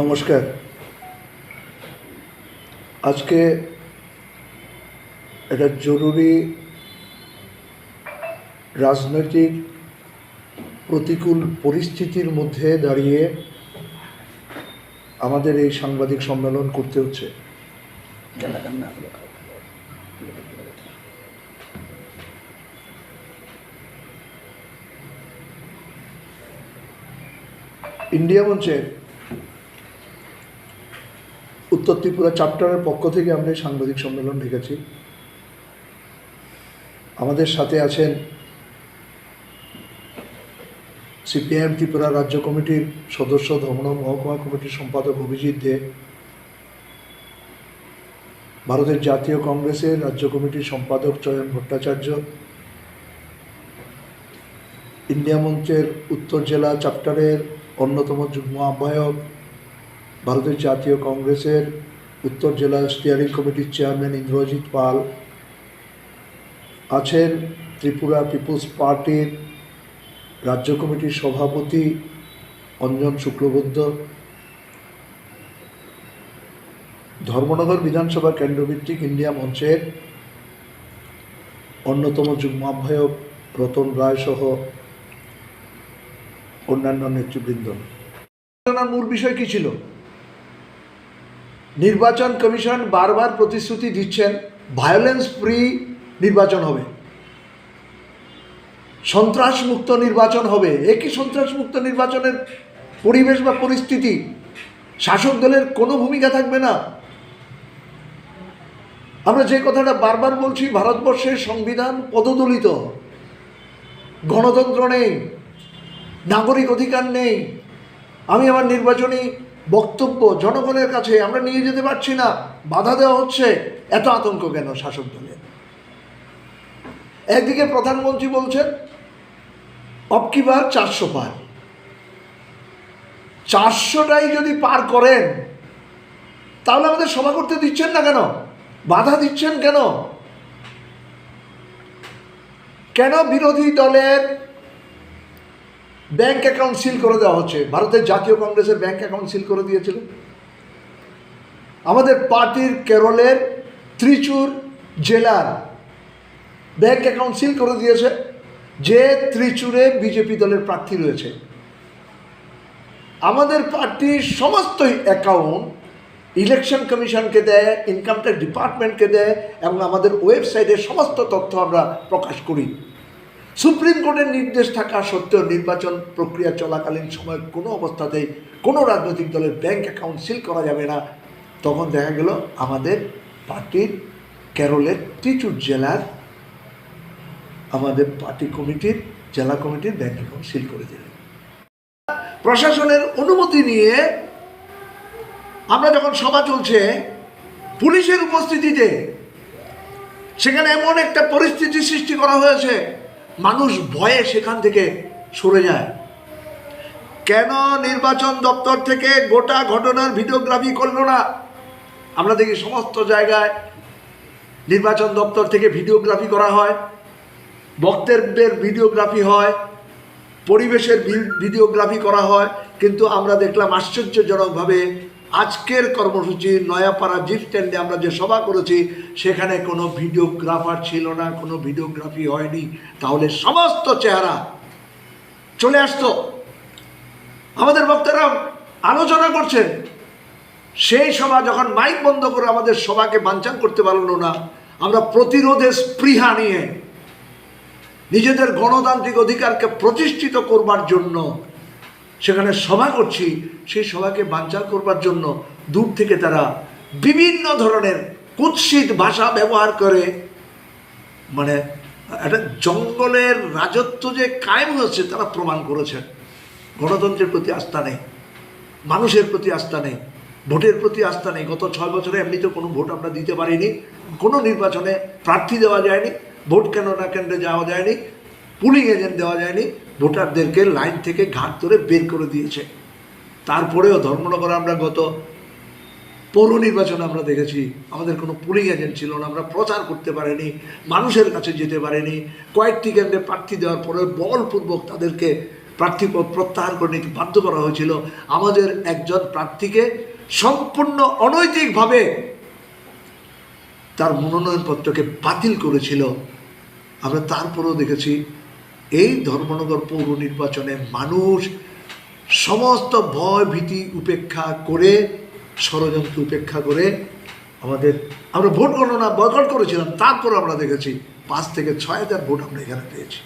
নমস্কার। আজকে একটা জরুরি রাজনৈতিক প্রতিকূল পরিস্থিতির মধ্যে দাঁড়িয়ে আমাদের এই সাংবাদিক সম্মেলন করতে হচ্ছে। ইন্ডিয়া মঞ্চের উত্তর ত্রিপুরা চ্যাপ্টারের পক্ষ থেকে আমরা সাংবাদিক সম্মেলন রেখেছি আমাদের সাথে আছেন সিপিআইএম ত্রিপুরা রাজ্য কমিটির সদস্য ধর্মনা মহকুমা কমিটির সম্পাদক অভিজিৎ দে, ভারতের জাতীয় কংগ্রেসের রাজ্য কমিটির সম্পাদক চয়ন ভট্টাচার্য, ইন্ডিয়া মঞ্চের উত্তর জেলা চ্যাপ্টারের অন্যতম যুগ্ম আহ্বায়ক ভারতের জাতীয় কংগ্রেসের উত্তর জেলা স্টিয়ারিং কমিটির চেয়ারম্যান ইন্দ্রজিৎ পাল, আছেন ত্রিপুরা পিপুলস পার্টির রাজ্য কমিটির সভাপতি অঞ্জন শুক্লবৈদ্য। ধর্মনগর বিধানসভা কেন্দ্রভিত্তিক ইন্ডিয়া মঞ্চের অন্যতম যুগ্ম আহ্বায়ক রতন রায় সহ অন্যান্য নেতৃবৃন্দ। আলোচনার মূল বিষয় কি ছিল? নির্বাচন কমিশন বারবার প্রতিশ্রুতি দিচ্ছেন ভায়োলেন্স ফ্রি নির্বাচন হবে। সন্ত্রাসমুক্ত নির্বাচন হবে। একই সন্ত্রাসমুক্ত নির্বাচনের পরিবেশ বা পরিস্থিতি? শাসক দলের কোনো ভূমিকা থাকবে না। আমরা যে কথাটা বারবার বলছি, ভারতবর্ষের সংবিধান পদদলিত। গণতন্ত্র নেই। নাগরিক অধিকার নেই। আমি আমার নির্বাচনী বক্তব্য জনগণের কাছে, আমরা নিয়ে যেতে পারছি না। বাধা দেওয়া হচ্ছে। এত আতঙ্ক কেন শাসক দলের? একদিকে প্রধানমন্ত্রী বলছেন অপকিবার চারশো পার। চারশোটাই যদি পার করেন, তাহলে আমাদের সভা করতে দিচ্ছেন না কেন? বাধা দিচ্ছেন কেন? কেন বিরোধী দলের ব্যাংক অ্যাকাউন্ট সিল করে দেওয়া হচ্ছে। ভারতের জাতীয় কংগ্রেসের ব্যাংক অ্যাকাউন্ট সিল করে দিয়েছিল। আমাদের পার্টির কেরলের ত্রিচুর জেলার ব্যাংক অ্যাকাউন্ট সিল করে দিয়েছে। যে ত্রিচুরে বিজেপি দলের প্রার্থী রয়েছে। আমাদের পার্টির সমস্ত অ্যাকাউন্ট ইলেকশন কমিশনকে দেয়, ইনকাম ট্যাক্স ডিপার্টমেন্টকে দেয় এবং আমাদের ওয়েবসাইটে সমস্ত তথ্য আমরা প্রকাশ করি। সুপ্রিম কোর্টের নির্দেশ থাকা সত্ত্বেও নির্বাচন প্রক্রিয়া চলাকালীন সময় কোনো অবস্থাতেই কোনো রাজনৈতিক দলের ব্যাংক অ্যাকাউন্ট সিল করা যাবে না। তখন দেখা গেল আমাদের পার্টির কেরলের ত্রিচুর জেলার, আমাদের পার্টি কমিটির, জেলা কমিটির ব্যাংক অ্যাকাউন্ট সিল করে দিলেন। প্রশাসনের অনুমতি নিয়ে আমরা যখন সভা চলছে, পুলিশের উপস্থিতিতে সেখানে এমন একটা পরিস্থিতি সৃষ্টি করা হয়েছে। মানুষ ভয়ে সেখান থেকে সরে যায়। কেন নির্বাচন দপ্তর থেকে গোটা ঘটনার ভিডিওগ্রাফি করল না? আমরা দেখি সমস্ত জায়গায় নির্বাচন দপ্তর থেকে ভিডিওগ্রাফি করা হয়, বক্তব্যের ভিডিওগ্রাফি হয়, পরিবেশের ভিডিওগ্রাফি করা হয়, কিন্তু আমরা দেখলাম আশ্চর্যজনকভাবে আজকের কর্মসূচি নয়াপাড়া জিপ স্ট্যান্ডে আমরা যে সভা করেছি, সেখানে কোনো ভিডিওগ্রাফার ছিল না, কোনো ভিডিওগ্রাফি হয়নি। তাহলে সমস্ত চেহারা চলে আসতো। আমাদের বক্তারা আলোচনা করছেন। সেই সভা যখন মাইক বন্ধ করে আমাদের সভাকে বানচাল করতে পারল না, আমরা প্রতিরোধের স্পৃহা নিয়ে নিজেদের গণতান্ত্রিক অধিকারকে প্রতিষ্ঠিত করবার জন্য সেখানে সভা করছি, সেই সভাকে বানচাল করবার জন্য দূর থেকে তারা বিভিন্ন ধরনের কুৎসিত ভাষা ব্যবহার করে। মানে একটা জঙ্গলের রাজত্ব যে কায়েম হয়েছে তারা প্রমাণ করেছেন গণতন্ত্রের প্রতি আস্থা নেই, মানুষের প্রতি আস্থা নেই, ভোটের প্রতি আস্থা নেই। গত ছয় বছরে এমনিতে কোনো ভোট আমরা দিতে পারিনি, কোনো নির্বাচনে প্রার্থী দেওয়া যায়নি, ভোট কেন না কেন্দ্রে যাওয়া যায়নি, পুলিং এজেন্ট দেওয়া যায়নি ভোটারদেরকে লাইন থেকে ঘাট ধরে বের করে দিয়েছে। তারপরেও ধর্মনগরে আমরা গত পৌর নির্বাচনে আমরা দেখেছি, আমাদের কোনো পুলিং এজেন্ট ছিল না, আমরা প্রচার করতে পারিনি, মানুষের কাছে যেতে পারিনি, কয়েকটি কেন্দ্রে প্রার্থী দেওয়ার পরে বলপূর্বক তাদেরকে প্রার্থীপদ প্রত্যাহার করে নিতে বাধ্য করা হয়েছিল। আমাদের একজন প্রার্থীকে সম্পূর্ণ অনৈতিকভাবে তার মনোনয়নপত্রকে বাতিল করেছিল। আমরা তারপরেও দেখেছি এই ধর্মনগর পৌর নির্বাচনে মানুষ সমস্ত ভয় ভীতি উপেক্ষা করে, ষড়যন্ত্র উপেক্ষা করে আমাদের, আমরা ভোট গণনা বয়কট করেছিলাম তারপর আমরা দেখেছি পাঁচ থেকে ছয় হাজার ভোট আমরা এখানে পেয়েছি।